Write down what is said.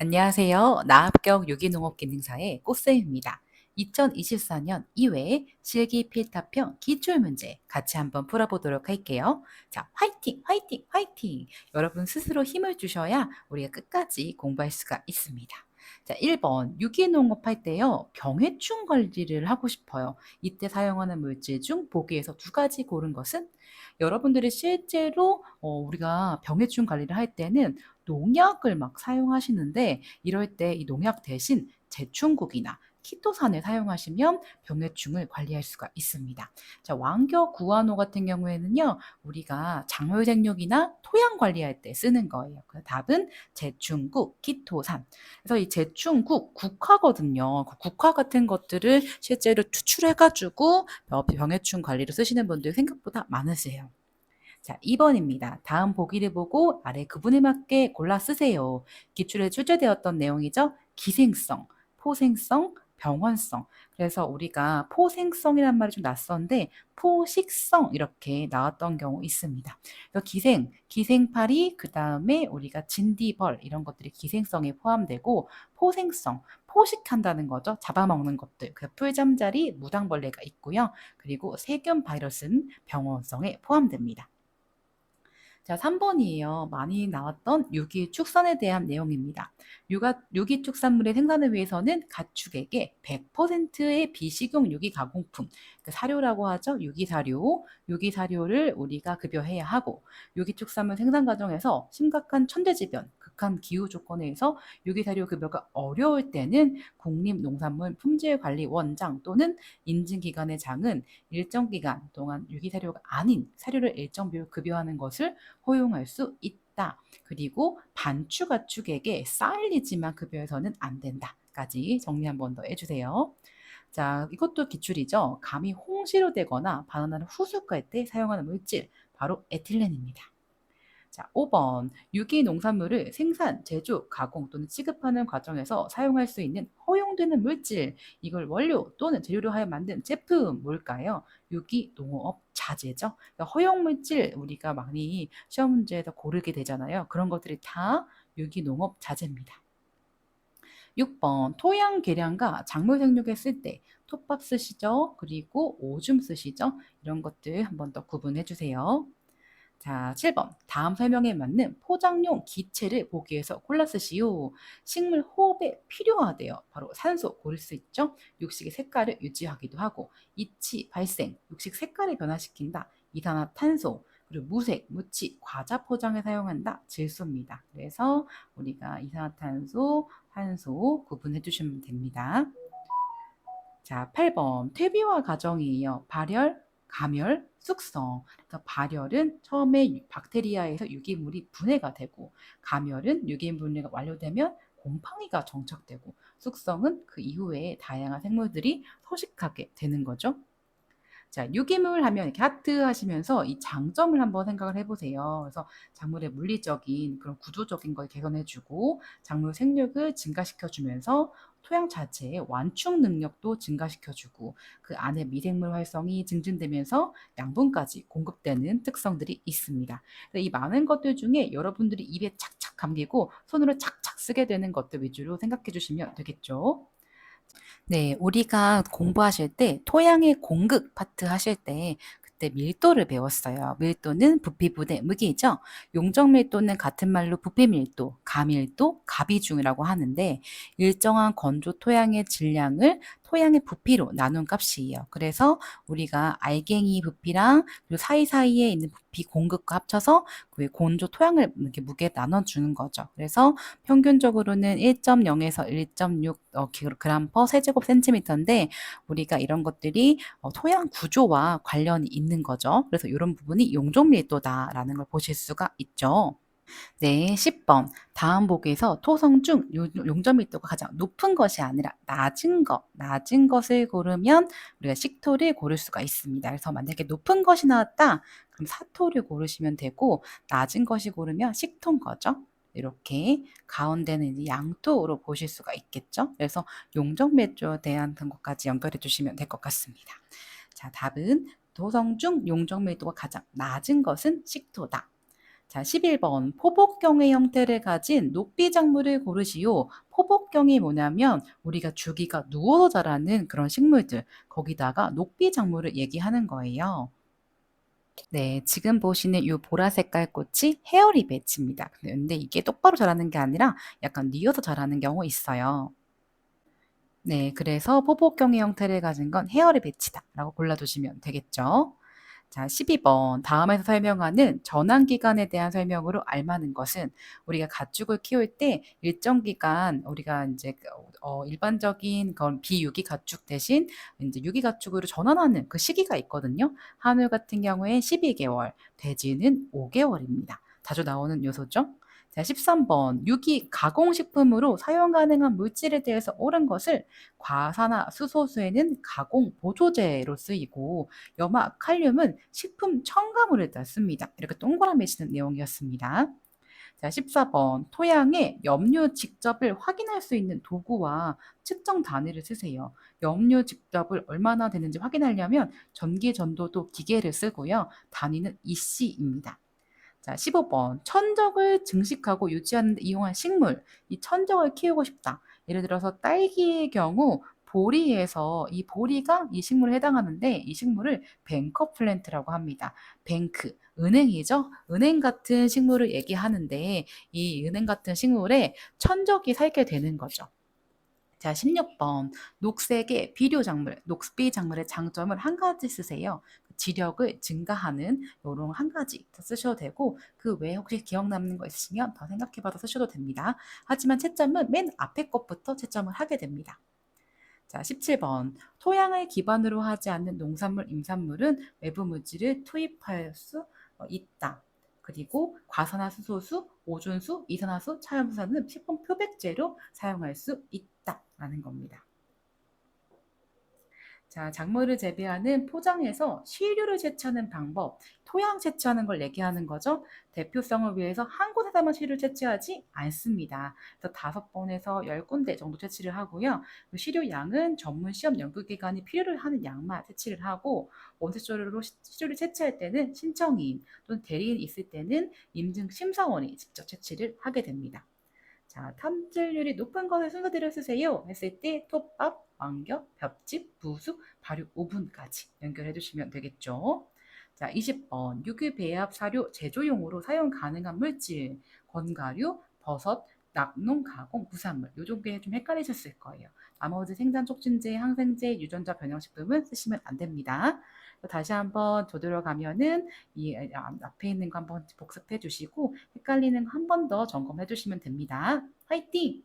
안녕하세요. 나합격 유기농업기능사의 꽃쌤입니다. 2024년 2회 실기 필답형 기출문제 같이 한번 풀어보도록 할게요. 자, 화이팅! 화이팅! 화이팅! 여러분 스스로 힘을 주셔야 우리가 끝까지 공부할 수가 있습니다. 자, 1번 유기농업 할 때요. 병해충 관리를 하고 싶어요. 이때 사용하는 물질 중 보기에서 두 가지 고른 것은 여러분들이 실제로 어, 우리가 병해충 관리를 할 때는 농약을 막 사용하시는데 이럴 때 이 농약 대신 제충국이나 키토산을 사용하시면 병해충을 관리할 수가 있습니다. 자, 왕겨 구안호 같은 경우에는요, 우리가 작물 생육이나 토양 관리할 때 쓰는 거예요. 그 답은 제충국, 키토산. 그래서 이 제충국, 국화거든요. 그 국화 같은 것들을 실제로 추출해가지고 병해충 관리로 쓰시는 분들 생각보다 많으세요. 자, 2번입니다. 다음 보기를 보고 아래 구분에 맞게 골라 쓰세요. 기출에 출제되었던 내용이죠. 기생성, 포생성, 병원성. 그래서 우리가 포생성이란 말이 좀 낯선데 포식성 이렇게 나왔던 경우 있습니다. 그래서 기생, 기생파리, 그 다음에 우리가 진디벌 이런 것들이 기생성에 포함되고 포생성, 포식한다는 거죠. 잡아먹는 것들. 그 풀잠자리, 무당벌레가 있고요. 그리고 세균 바이러스는 병원성에 포함됩니다. 자, 3번이에요. 많이 나왔던 유기 축산에 대한 내용입니다. 유가, 유기 축산물의 생산을 위해서는 가축에게 100%의 비식용 유기 가공품, 그 사료라고 하죠. 유기 사료, 유기 사료를 우리가 급여해야 하고, 유기 축산물 생산 과정에서 심각한 천재지변, 극한 기후 조건에서 유기 사료 급여가 어려울 때는 국립농산물 품질관리원장 또는 인증기관의 장은 일정 기간 동안 유기 사료가 아닌 사료를 일정 비율 급여하는 것을 허용할 수 있다. 그리고 반추 가축에게 쌓일리지만 급여해서는 안 된다까지 정리 한 번 더 해주세요. 자, 이것도 기출이죠. 감이 홍시로 되거나 바나나를 후숙할 때 사용하는 물질, 바로 에틸렌입니다. 자, 5번. 유기 농산물을 생산, 제조, 가공 또는 취급하는 과정에서 사용할 수 있는 허용되는 물질, 이걸 원료 또는 재료로 하여 만든 제품 뭘까요? 유기 농업 자재죠. 그러니까 허용 물질 우리가 많이 시험 문제에서 고르게 되잖아요. 그런 것들이 다 유기 농업 자재입니다. 6번 토양 개량과 작물 생육에 쓸 때 톱밥 쓰시죠? 그리고 오줌 쓰시죠? 이런 것들 한번 더 구분해 주세요. 자, 7번. 다음 설명에 맞는 포장용 기체를 보기에서 골라 쓰시오. 식물 호흡에 필요하대요. 바로 산소 고를 수 있죠. 육식의 색깔을 유지하기도 하고 이치 발생, 육식 색깔을 변화시킨다. 이산화탄소, 그리고 무색, 무치, 과자 포장에 사용한다. 질소입니다. 그래서 우리가 이산화탄소, 탄소 구분해 주시면 됩니다. 자, 8번. 퇴비화 과정이에요. 발열, 감열, 숙성. 그러니까 발열은 처음에 박테리아에서 유기물이 분해가 되고 감열은 유기물 분해가 완료되면 곰팡이가 정착되고 숙성은 그 이후에 다양한 생물들이 서식하게 되는 거죠. 자, 유기물 하면 이렇게 하트 하시면서 이 장점을 한번 생각을 해보세요. 그래서 작물의 물리적인 그런 구조적인 걸 개선해주고 작물 생육을 증가시켜주면서 토양 자체의 완충 능력도 증가시켜주고 그 안에 미생물 활성이 증진되면서 양분까지 공급되는 특성들이 있습니다. 이 많은 것들 중에 여러분들이 입에 착착 감기고 손으로 착착 쓰게 되는 것들 위주로 생각해 주시면 되겠죠. 네, 우리가 공부하실 때 토양의 공급 파트 하실 때 그때 밀도를 배웠어요. 밀도는 부피분의 무게죠. 용적 밀도는 같은 말로 부피 밀도, 가밀도, 가비중이라고 하는데 일정한 건조 토양의 질량을 토양의 부피로 나눈 값이에요. 그래서 우리가 알갱이 부피랑 그리고 사이사이에 있는 부피 공급과 합쳐서 그 건조 토양을 이렇게 무게 나눠주는 거죠. 그래서 평균적으로는 1.0에서 1.6 어, 그램 퍼 세제곱 센티미터인데 우리가 이런 것들이 어, 토양 구조와 관련이 있는 거죠. 그래서 이런 부분이 용적 밀도다라는 걸 보실 수가 있죠. 네, 10번. 다음 보기에서 토성 중 용적 밀도가 가장 높은 것이 아니라 낮은 것, 낮은 것을 고르면 우리가 식토를 고를 수가 있습니다. 그래서 만약에 높은 것이 나왔다, 그럼 사토를 고르시면 되고 낮은 것이 고르면 식토인 거죠. 이렇게 가운데는 양토로 보실 수가 있겠죠. 그래서 용적 밀도에 대한 것까지 연결해 주시면 될 것 같습니다. 자, 답은 도성 중 용적 밀도가 가장 낮은 것은 식토다. 자, 11번 포복경의 형태를 가진 녹비 작물을 고르시오. 포복경이 뭐냐면 우리가 주기가 누워서 자라는 그런 식물들 거기다가 녹비 작물을 얘기하는 거예요. 네, 지금 보시는 이 보라 색깔 꽃이 헤어리 배치입니다. 근데 이게 똑바로 자라는 게 아니라 약간 뉘어서 자라는 경우 있어요. 네, 그래서 포복경의 형태를 가진 건 헤어리 배치다라고 골라두시면 되겠죠. 자, 12번. 다음에서 설명하는 전환 기간에 대한 설명으로 알맞은 것은 우리가 가축을 키울 때 일정 기간 우리가 이제 그, 어, 일반적인 그런 비유기 가축 대신 이제 유기 가축으로 전환하는 그 시기가 있거든요. 한우 같은 경우에 12개월, 돼지는 5개월입니다. 자주 나오는 요소죠. 자, 13번. 유기 가공식품으로 사용 가능한 물질에 대해서 옳은 것을 과산화 수소수에는 가공 보조제로 쓰이고 염화, 칼륨은 식품 첨가물을 씁니다. 이렇게 동그라미 치는 내용이었습니다. 자, 14번. 토양의 염류 직접을 확인할 수 있는 도구와 측정 단위를 쓰세요. 염류 직접을 얼마나 되는지 확인하려면 전기 전도도 기계를 쓰고요. 단위는 EC입니다. 자, 15번. 천적을 증식하고 유지하는 데 이용한 식물. 이 천적을 키우고 싶다. 예를 들어서 딸기의 경우 보리에서 이 보리가 이 식물에 해당하는데 이 식물을 뱅커 플랜트라고 합니다. 뱅크, 은행이죠. 은행 같은 식물을 얘기하는데 이 은행 같은 식물에 천적이 살게 되는 거죠. 자, 16번. 녹색의 비료 작물, 녹비 작물의 장점을 한 가지 쓰세요. 지력을 증가하는 요런 한 가지 더 쓰셔도 되고 그 외에 혹시 기억 남는 거 있으시면 더 생각해봐서 쓰셔도 됩니다. 하지만 채점은 맨 앞에 것부터 채점을 하게 됩니다. 자, 17번. 토양을 기반으로 하지 않는 농산물, 임산물은 외부 물질을 투입할 수 어, 있다. 그리고 과산화수소수, 오존수, 이산화수, 차염수산은 식품 표백제로 사용할 수 있다라는 겁니다. 자, 작물을 재배하는 포장에서 시류를 채취하는 방법, 토양 채취하는 걸 얘기하는 거죠. 대표성을 위해서 한 곳에서만 시류를 채취하지 않습니다. 그래서 다섯 번에서 열 군데 정도 채취를 하고요. 그 시류 양은 전문 시험 연구기관이 필요를 하는 양만 채취를 하고 원세조로 시류를 채취할 때는 신청인 또는 대리인 있을 때는 임증 심사원이 직접 채취를 하게 됩니다. 자, 탐질률이 높은 것을 순서대로 쓰세요 했을 때 톱밥, 완격, 벽집, 부수, 발육 5분까지 연결해 주시면 되겠죠. 자, 20번 유기 배합 사료 제조용으로 사용 가능한 물질 건가류, 버섯, 낙농, 가공, 부산물 요 정도에 좀 헷갈리셨을 거예요. 나머지 생산 촉진제, 항생제, 유전자 변형식품은 쓰시면 안 됩니다. 다시 한번 되돌아가면은 이 앞에 있는 거 한번 복습해 주시고 헷갈리는 거 한 번 더 점검해 주시면 됩니다. 화이팅!